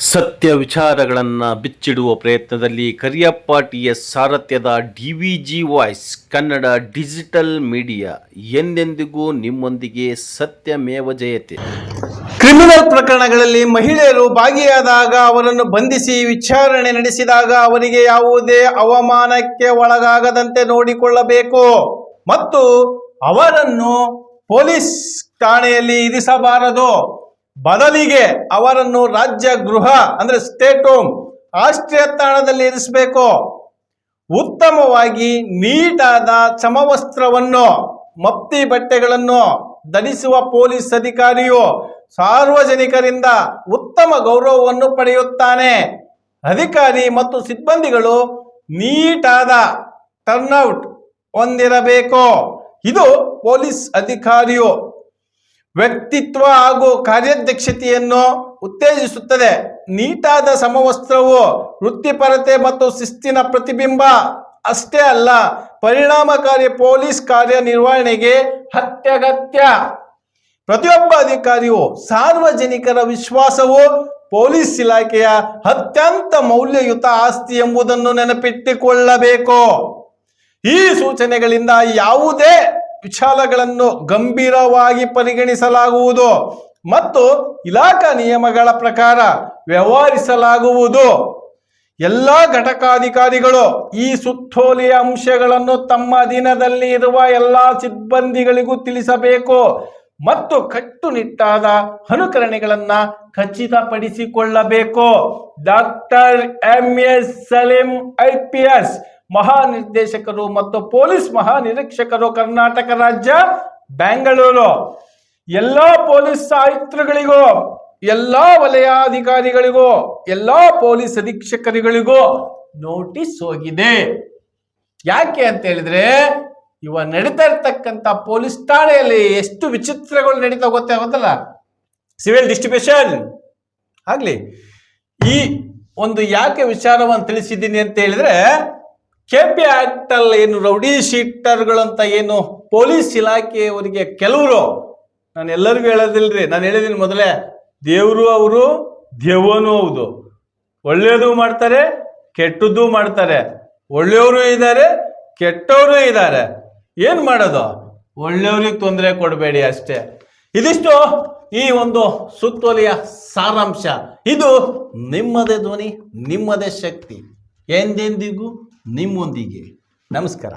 ಸತ್ಯ ವಿಚಾರಗಳನ್ನು ಬಿಚ್ಚಿಡುವ ಪ್ರಯತ್ನದಲ್ಲಿ Kariyappa T S ಸಾರಥ್ಯದ D V G voice, Kannada digital media, ಎಂದೆಂದಿಗೂ ನಿಮ್ಮೊಂದಿಗೆ ಸತ್ಯಮೇವ ಜಯತೆ. ಕ್ರಿಮಿನಲ್ ಪ್ರಕರಣಗಳಲ್ಲಿ ಮಹಿಳೆಯರು ಭಾಗಿಯಾದಾಗ ಅವರನ್ನು ಬಂಧಿಸಿ ವಿಚಾರಣೆ ನಡೆಸಿದಾಗ ಅವರಿಗೆ ಯಾವುದೇ ಅವಮಾನಕ್ಕೆ ಒಳಗಾಗದಂತೆ ನೋಡಿಕೊಳ್ಳಬೇಕು. ಮತ್ತು ಅವರನ್ನು ಪೊಲೀಸ್ ಠಾಣೆಯಲ್ಲಿ ಇರಿಸಬಾರದು. ಬದಲಿಗೆ ಅವರನ್ನು ರಾಜ್ಯ ಗೃಹ, ಅಂದ್ರೆ ಸ್ಟೇಟ್ ಹೋಮ್ ಆಶ್ರಯ ತಾಣದಲ್ಲಿ ಇರಿಸಬೇಕು. ಉತ್ತಮವಾಗಿ ನೀಟಾದ ಸಮವಸ್ತ್ರವನ್ನು ಮಪ್ತಿ ಬಟ್ಟೆಗಳನ್ನು ಧರಿಸುವ ಪೊಲೀಸ್ ಅಧಿಕಾರಿಯು ಸಾರ್ವಜನಿಕರಿಂದ ಉತ್ತಮ ಗೌರವವನ್ನು ಪಡೆಯುತ್ತಾನೆ. ಅಧಿಕಾರಿ ಮತ್ತು ಸಿಬ್ಬಂದಿಗಳು ನೀಟಾದ ಟರ್ನ್ಔಟ್ ಹೊಂದಿರಬೇಕು. ಇದು ಪೊಲೀಸ್ ಅಧಿಕಾರಿಯು ವ್ಯಕ್ತಿತ್ವ ಹಾಗೂ ಕಾರ್ಯಾಧ್ಯಕ್ಷತೆಯನ್ನು ಉತ್ತೇಜಿಸುತ್ತದೆ. ನೀಟಾದ ಸಮವಸ್ತ್ರವು ವೃತ್ತಿಪರತೆ ಮತ್ತು ಶಿಸ್ತಿನ ಪ್ರತಿಬಿಂಬ ಅಷ್ಟೇ ಅಲ್ಲ, ಪರಿಣಾಮಕಾರಿ ಪೊಲೀಸ್ ಕಾರ್ಯನಿರ್ವಹಣೆಗೆ ಅತ್ಯಗತ್ಯ. ಪ್ರತಿಯೊಬ್ಬ ಅಧಿಕಾರಿಯು ಸಾರ್ವಜನಿಕರ ವಿಶ್ವಾಸವು ಪೊಲೀಸ್ ಇಲಾಖೆಯ ಅತ್ಯಂತ ಮೌಲ್ಯಯುತ ಆಸ್ತಿ ಎಂಬುದನ್ನು ನೆನಪಿಟ್ಟುಕೊಳ್ಳಬೇಕು. ಈ ಸೂಚನೆಗಳಿಂದ ಯಾವುದೇ ವಿಚಾರಗಳನ್ನು ಗಂಭೀರವಾಗಿ ಪರಿಗಣಿಸಲಾಗುವುದು ಮತ್ತು ಇಲಾಖಾ ನಿಯಮಗಳ ಪ್ರಕಾರ ವ್ಯವಹರಿಸಲಾಗುವುದು. ಎಲ್ಲ ಘಟಕಾಧಿಕಾರಿಗಳು ಈ ಸುತ್ತೋಲೆಯ ಅಂಶಗಳನ್ನು ತಮ್ಮ ಅಧೀನದಲ್ಲಿ ಇರುವ ಎಲ್ಲ ಸಿಬ್ಬಂದಿಗಳಿಗೂ ತಿಳಿಸಬೇಕು ಮತ್ತು ಕಟ್ಟುನಿಟ್ಟಾದ ಅನುಕರಣೆಗಳನ್ನ ಖಚಿತಪಡಿಸಿಕೊಳ್ಳಬೇಕು. Doctor M S Saleem I P S ಮಹಾನಿರ್ದೇಶಕರು ಮತ್ತು ಪೊಲೀಸ್ ಮಹಾನಿರೀಕ್ಷಕರು ಕರ್ನಾಟಕ ರಾಜ್ಯ ಬೆಂಗಳೂರು. ಎಲ್ಲ ಪೊಲೀಸ್ ಆಯುಕ್ತರುಗಳಿಗೂ, ಎಲ್ಲ ವಲಯಾಧಿಕಾರಿಗಳಿಗೂ, ಎಲ್ಲ ಪೊಲೀಸ್ ಅಧೀಕ್ಷಕರುಗಳಿಗೂ ನೋಟಿಸ್ ಹೋಗಿದೆ. ಯಾಕೆ ಅಂತ ಹೇಳಿದ್ರೆ, ಇವ ನಡೀತಾ ಇರ್ತಕ್ಕಂಥ ಪೊಲೀಸ್ ಠಾಣೆಯಲ್ಲಿ ಎಷ್ಟು ವಿಚಿತ್ರಗಳು ನಡೀತಾ ಗೊತ್ತೇ ಗೊತ್ತಲ್ಲ ಸಿವಿಲ್ ಡಿಸ್ಟ್ರಿಬ್ಯೂಷನ್. ಆಗ್ಲಿ. ಈ ಒಂದು ಯಾಕೆ ವಿಚಾರವನ್ನು ತಿಳಿಸಿದ್ದೀನಿ ಅಂತ ಹೇಳಿದ್ರೆ ಕೆ ಪಿ ಆಕ್ಟ್ ಅಲ್ಲಿ ಏನು ರೌಡಿ ಶೀಟರ್ಗಳಂತ ಏನು ಪೊಲೀಸ್ ಇಲಾಖೆಯವರಿಗೆ ಕೆಲವರು, ನಾನು ಎಲ್ಲರಿಗೂ ಹೇಳೋದಿಲ್ರಿ, ನಾನು ಹೇಳಿದ್ದೀನಿ ಮೊದಲೇ, ದೇವರು ಅವರು ದೆವ್ವನೂ ಹೌದು. ಒಳ್ಳೆಯದು ಮಾಡ್ತಾರೆ, ಕೆಟ್ಟದ್ದು ಮಾಡ್ತಾರೆ. ಒಳ್ಳೆಯವರು ಇದ್ದಾರೆ, ಕೆಟ್ಟವರು ಇದ್ದಾರೆ. ಏನು ಮಾಡೋದು? ಒಳ್ಳೆಯವ್ರಿಗೆ ತೊಂದರೆ ಕೊಡಬೇಡಿ ಅಷ್ಟೇ. ಇದಿಷ್ಟು ಈ ಒಂದು ಸುತ್ತೋಲೆಯ ಸಾರಾಂಶ. ಇದು ನಿಮ್ಮದೇ ಧ್ವನಿ, ನಿಮ್ಮದೇ ಶಕ್ತಿ. ಎಂದೆಂದಿಗೂ ನಿಮ್ಮೊಂದಿಗೆ. ನಮಸ್ಕಾರ.